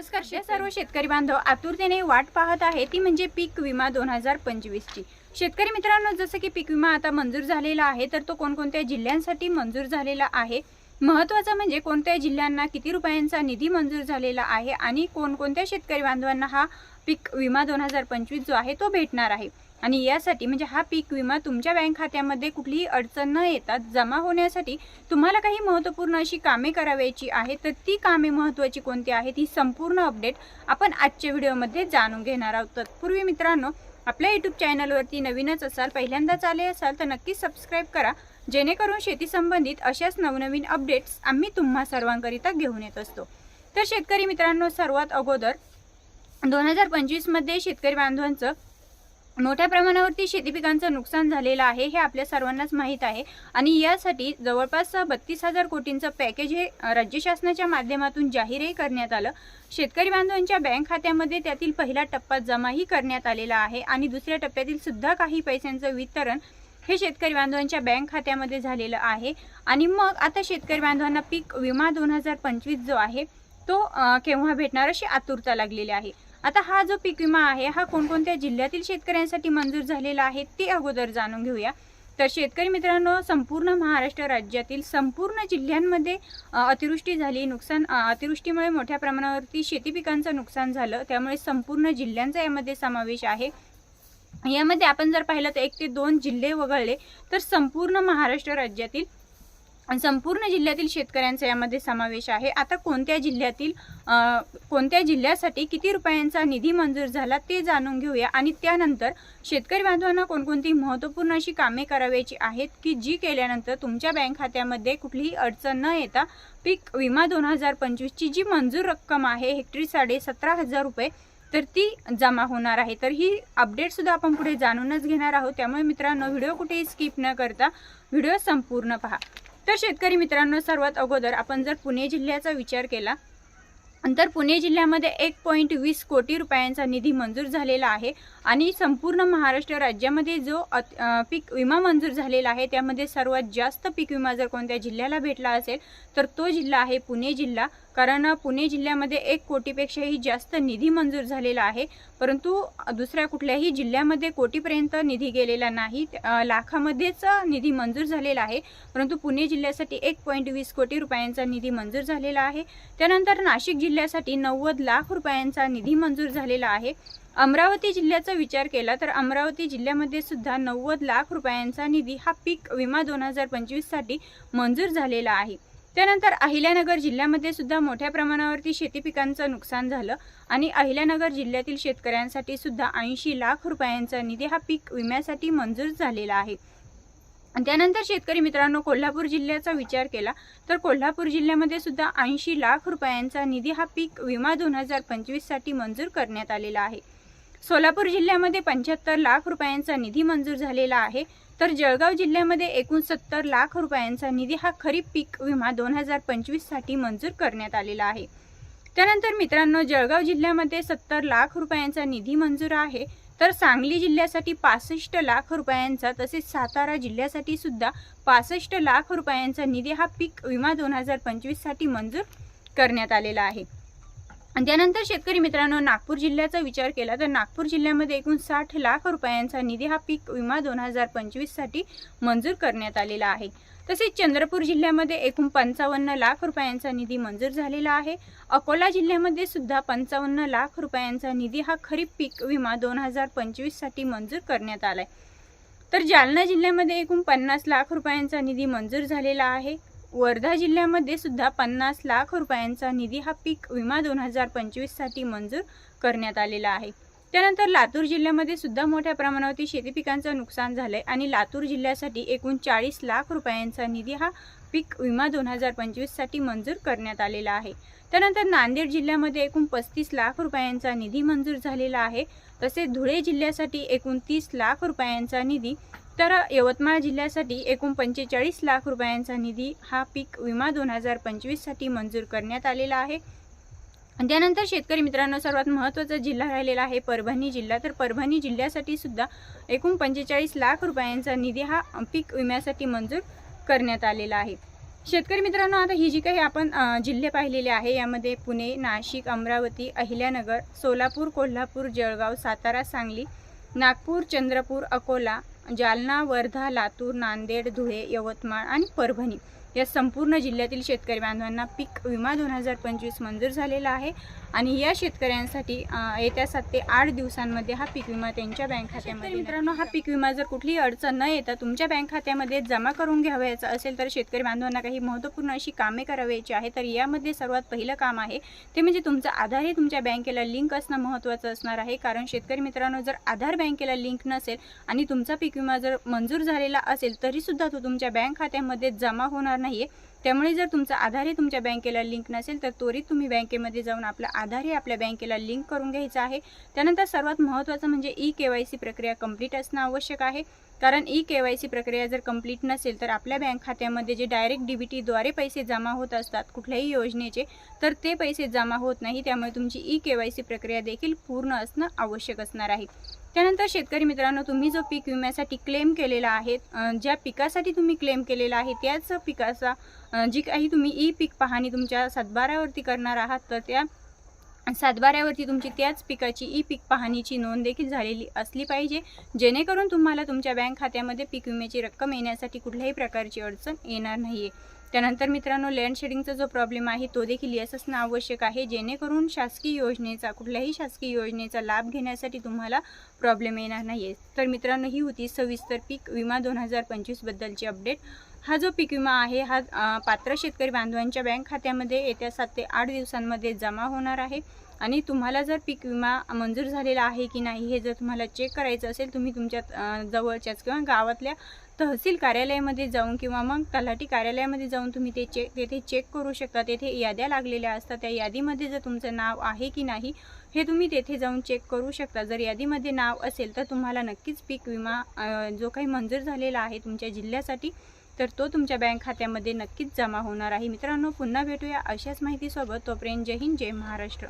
नमस्कार सर्व शेतकरी बांधव आतुरतेने वाट पाहत आहे. ती म्हणजे पीक विमा दोन हजार पंचवीसची. शेतकरी मित्रांनो जसं की पीक विमा आता मंजूर झालेला आहे तर तो कोणकोणत्या जिल्ह्यांसाठी मंजूर झालेला आहे? महत्त्वाचं म्हणजे कोणत्या जिल्ह्यांना किती रुपयांचा निधी मंजूर झालेला आहे आणि कोणकोणत्या शेतकरी बांधवांना हा पीक विमा दोन हजार पंचवीस जो आहे तो भेटणार आहे. आणि यासाठी म्हणजे हा पीक विमा तुमच्या बँक खात्यामध्ये कुठलीही अडचण न येतात जमा होण्यासाठी तुम्हाला काही महत्त्वपूर्ण अशी कामे करावयाची आहे तर ती कामे महत्त्वाची कोणती आहेत ही संपूर्ण अपडेट आपण आजच्या व्हिडिओमध्ये जाणून घेणार आहोत. तत्पूर्वी मित्रांनो आपल्या यूट्यूब चॅनलवरती नवीनच असाल पहिल्यांदाच आले असाल तर नक्की सबस्क्राईब करा. जेणेकरून शेती संबंधित अशाच नवनवीन अपडेट्स आम्ही तुम्हा सर्वांकरिता घेऊन येत असतो. तर शेतकरी मित्रांनो सर्वात अगोदर दोन हजार पंचवीसमध्ये शेतकरी बांधवांचं मोठ्या प्रमाणावरती शेती पिकांचं नुकसान झालेलं आहे हे आपल्या सर्वांनाच माहीत आहे. आणि यासाठी जवळपास बत्तीस हजार कोटींचं पॅकेज हे राज्य शासनाच्या माध्यमातून जाहीरही करण्यात आलं. शेतकरी बांधवांच्या बँक खात्यामध्ये त्यातील पहिला टप्पा जमाही करण्यात आलेला आहे. आणि दुसऱ्या टप्प्यातील सुद्धा काही पैशांचं वितरण हे शेतकरी बांधवांच्या बँक खात्यामध्ये झालेलं आहे. आणि मग आता शेतकरी बांधवांना पीक विमा दोन हजार पंचवीस जो आहे तो केव्हा भेटणार अशी आतुरता लागलेली आहे. आता हा जो पीक विमा आहे हा कोणकोणत्या जिल्ह्यातील शेतकऱ्यांसाठी मंजूर झालेला आहे ते अगोदर जाणून घेऊया. तर शेतकरी मित्रांनो संपूर्ण महाराष्ट्र राज्यातील संपूर्ण जिल्ह्यांमध्ये अतिवृष्टी झाली. नुकसान अतिवृष्टीमुळे मोठ्या प्रमाणावरती शेती पिकांचं नुकसान झालं. त्यामुळे संपूर्ण जिल्ह्यांचा यामध्ये समावेश आहे. यामध्ये आपण जर पाहिलं तर एक ते दोन जिल्हे वगळले तर संपूर्ण महाराष्ट्र राज्यातील संपूर्ण जिल्ह्यातील शेतकऱ्यांचा यामध्ये समावेश आहे. आता कोणत्या जिल्ह्यातील कोणत्या जिल्ह्यासाठी किती रुपयांचा निधी मंजूर झाला ते जाणून घेऊया. आणि त्यानंतर शेतकरी बांधवांना कोणकोणती महत्त्वपूर्ण अशी कामे करावयाची आहेत की जी केल्यानंतर तुमच्या बँक खात्यामध्ये कुठलीही अडचण न येता पीक विमा दोन हजार पंचवीसची जी मंजूर रक्कम आहे हेक्टरी साडे सतरा हजार रुपये तर ती जमा होणार आहे. तर ही अपडेटसुद्धा आपण पुढे जाणूनच घेणार आहोत. त्यामुळे मित्रांनो व्हिडिओ कुठेही स्किप न करता व्हिडिओ संपूर्ण पहा. तर शेतकरी मित्रांनो सर्वात अगोदर आपण जर पुणे जिल्ह्याचा विचार केला तर पुणे जिल्ह्यामध्ये एक पॉईंट वीस कोटी रुपयांचा निधी मंजूर झालेला आहे आणि संपूर्ण महाराष्ट्र राज्यामध्ये जो अत- पीक विमा मंजूर झालेला आहे त्यामध्ये सर्वात जास्त पीक विमा जर कोणत्या जिल्ह्याला भेटला असेल तर तो जिल्हा आहे पुणे जिल्हा. कारण पुणे जिल्ह्यामध्ये एक कोटीपेक्षाही जास्त निधी मंजूर झालेला आहे. परंतु दुसऱ्या कुठल्याही जिल्ह्यामध्ये कोटीपर्यंत निधी गेलेला नाही. लाखामध्येच निधी मंजूर झालेला आहे. परंतु पुणे जिल्ह्यासाठी एक पॉईंट वीस कोटी रुपयांचा निधी मंजूर झालेला आहे. त्यानंतर नाशिक जिल्ह्यासाठी नव्वद लाख रुपयांचा निधी मंजूर झालेला आहे. अमरावती जिल्ह्याचा विचार केला तर अमरावती जिल्ह्यामध्ये सुद्धा नव्वद लाख रुपयांचा निधी हा पीक विमा दोन हजार पंचवीससाठी मंजूर झालेला आहे. त्यानंतर अहिल्यानगर जिल्ह्यामध्ये सुद्धा मोठ्या प्रमाणावरती शेती पिकांचं नुकसान झालं आणि अहिल्यानगर जिल्ह्यातील शेतकऱ्यांसाठी सुद्धा ऐंशी लाख रुपयांचा निधी हा पीक विम्यासाठी मंजूर झालेला आहे. त्यानंतर शेतकरी मित्रांनो कोल्हापूर जिल्ह्याचा विचार केला तर कोल्हापूर जिल्ह्यामध्ये सुद्धा ऐंशी लाख रुपयांचा निधी हा पीक विमा दोन हजार पंचवीससाठी मंजूर करण्यात आलेला आहे. सोलापूर जिल्ह्यामध्ये पंच्याहत्तर लाख रुपयांचा निधी मंजूर झालेला आहे. तर जळगाव जिल्ह्यामध्ये एकूण सत्तर लाख रुपयांचा निधी हा खरीप पीक विमा दोन हजार पंचवीससाठी मंजूर करण्यात आलेला आहे. त्यानंतर मित्रांनो जळगाव जिल्ह्यामध्ये सत्तर लाख रुपयांचा निधी मंजूर आहे. तर सांगली जिल्ह्यासाठी पासष्ट लाख रुपयांचा तसेच सातारा जिल्ह्यासाठी सुद्धा पासष्ट लाख रुपयांचा निधी हा पीक विमा दोन हजार पंचवीससाठी मंजूर करण्यात आलेला आहे. आणि त्यानंतर शेतकरी मित्रांनो नागपूर जिल्ह्याचा विचार केला तर नागपूर जिल्ह्यामध्ये एकूण साठ लाख रुपयांचा निधी हा पीक विमा दोन हजार पंचवीससाठी मंजूर करण्यात आलेला आहे. तसेच चंद्रपूर जिल्ह्यामध्ये एकूण पंचावन्न लाख रुपयांचा निधी मंजूर झालेला आहे. अकोला जिल्ह्यामध्ये सुद्धा पंचावन्न लाख रुपयांचा निधी हा खरीप पीक विमा दोन हजार पंचवीससाठी मंजूर करण्यात आलाय. तर जालना जिल्ह्यामध्ये एकूण पन्नास लाख रुपयांचा निधी मंजूर झालेला आहे. वर्धा जिल्ह्यामध्ये सुद्धा पन्नास लाख रुपयांचा निधी हा पीक विमा दोन हजार पंचवीससाठी मंजूर करण्यात आलेला आहे. त्यानंतर लातूर जिल्ह्यामध्ये सुद्धा मोठ्या प्रमाणावरती शेती पिकांचं नुकसान आहे आणि लातूर जिल्ह्यासाठी एकूण चाळीस लाख रुपयांचा निधी हा पीक विमा दोन हजार पंचवीससाठी मंजूर करण्यात आलेला आहे. त्यानंतर नांदेड जिल्ह्यामध्ये एकूण पस्तीस लाख रुपयांचा निधी मंजूर झालेला आहे. तसेच धुळे जिल्ह्यासाठी एकूण तीस लाख रुपयांचा निधी तर यवतमाळ जिल्ह्यासाठी एकूण पंचेचाळीस लाख रुपयांचा निधी हा पीक विमा दोन हजार पंचवीससाठी मंजूर करण्यात आलेला आहे. त्यानंतर शेतकरी मित्रांनो सर्वात महत्त्वाचा जिल्हा राहिलेला आहे परभणी जिल्हा. तर परभणी जिल्ह्यासाठी सुद्धा एकूण पंचेचाळीस लाख रुपयांचा निधी हा पीक विम्यासाठी मंजूर करण्यात आलेला आहे. शेतकरी मित्रांनो आता ही जी काही आपण जिल्हे पाहिलेले आहे यामध्ये पुणे नाशिक अमरावती अहिल्यानगर सोलापूर कोल्हापूर जळगाव सातारा सांगली नागपूर चंद्रपूर अकोला जालना वर्धा लातूर नांदेड धुळे यवतमाळ आणि परभणी. या संपूर्ण जिल्ह्यातील शेतकरी बांधवांना पीक विमा दोन हजार पंचवीस मंजूर झालेला आहे. आणि या शेतकऱ्यांसाठी येत्या सात ते आठ दिवसांमध्ये हा पीक विमा त्यांच्या बँक खात्यामध्ये मित्रांनो हा पीक विमा जर कुठलीही अडचण न येता तुमच्या बँक खात्यामध्ये जमा करून घ्यावयाचा असेल तर शेतकरी बांधवांना काही महत्त्वपूर्ण अशी कामे करावयाची आहे तर यामध्ये सर्वात पहिलं काम आहे ते म्हणजे तुमचं आधार हे तुमच्या बँकेला लिंक असणं महत्त्वाचं असणार आहे. कारण शेतकरी मित्रांनो जर आधार बँकेला लिंक नसेल आणि तुमचा पीक विमा जर मंजूर झालेला असेल तरीसुद्धा तो तुमच्या बँक खात्यामध्ये जमा होणार नाही आहे त्यामुळे जर तुमचा आधारही तुमच्या बँकेला लिंक नसेल तर त्वरित तुम्ही बँकेमध्ये जाऊन आपला आधारही आपल्या बँकेला लिंक करून घ्यायचा आहे. त्यानंतर सर्वात महत्त्वाचं म्हणजे ई के वाय सी प्रक्रिया कंप्लीट असणं आवश्यक आहे. कारण ई के वाय सी प्रक्रिया जर कंप्लीट नसेल तर आपल्या बँक खात्यामध्ये जे डायरेक्ट डी बी टीद्वारे पैसे जमा होत असतात कुठल्याही योजनेचे तर ते पैसे जमा होत नाही. त्यामुळे तुमची ई के वाय सी प्रक्रिया देखील पूर्ण असणं आवश्यक असणार आहे. त्यानंतर शेतकरी मित्रांनो तुम्ही जो पीक विम्यासाठी क्लेम केलेला आहे ज्या पिकासाठी तुम्ही क्लेम केलेला आहे त्याच पिकाचा जी काही तुम्ही ई पीक पाहणी तुमच्या सातबाऱ्यावरती करणार आहात तर त्या सातबाऱ्यावरती तुमची त्याच पिकाची ई पीक पाहणीची नोंद देखील झालेली असली पाहिजे जेणेकरून तुम्हाला तुमच्या बँक खात्यामध्ये पीक विम्याची रक्कम येण्यासाठी कुठल्याही प्रकारची अडचण येणार नाही आहे त्यानंतर मित्रांनो लँड शेडिंगचा जो प्रॉब्लेम आहे तो देखील यस असणं आवश्यक आहे जेणेकरून शासकीय योजनेचा कुठल्याही शासकीय योजनेचा लाभ घेण्यासाठी तुम्हाला प्रॉब्लेम येणार नाही आहे तर मित्रांनो ही होती सविस्तर पीक विमा दोन हजार पंचवीसबद्दलची अपडेट. हा जो पीक विमा आहे हा पात्र शेतकरी बांधवांच्या बँक खात्यामध्ये येत्या सात ते आठ दिवसांमध्ये जमा होणार आहे. आणि तुम्हाला जर पीक विमा मंजूर झालेला आहे की नाही हे जर तुम्हाला चेक करायचं असेल तुम्ही तुमच्या जवळच्याच किंवा गावातल्या तहसील कार्यालयामध्ये जाऊन किंवा मग तलाठी कार्यालयामध्ये जाऊन तुम्ही ते चेक तेथे चेक करू शकता. तेथे याद्या लागलेल्या असतात. त्या यादीमध्ये जर तुमचं नाव आहे की नाही हे तुम्ही तेथे जाऊन चेक करू शकता. जर यादीमध्ये नाव असेल तर तुम्हाला नक्कीच पीक विमा जो काही मंजूर झालेला आहे तुमच्या जिल्ह्यासाठी तर तो तुमच्या बँक खात्यामध्ये नक्कीच जमा होणार आहे. मित्रांनो पुन्हा भेटूया अशाच माहितीसोबत. तोपर्यंत जय हिंद जय महाराष्ट्र.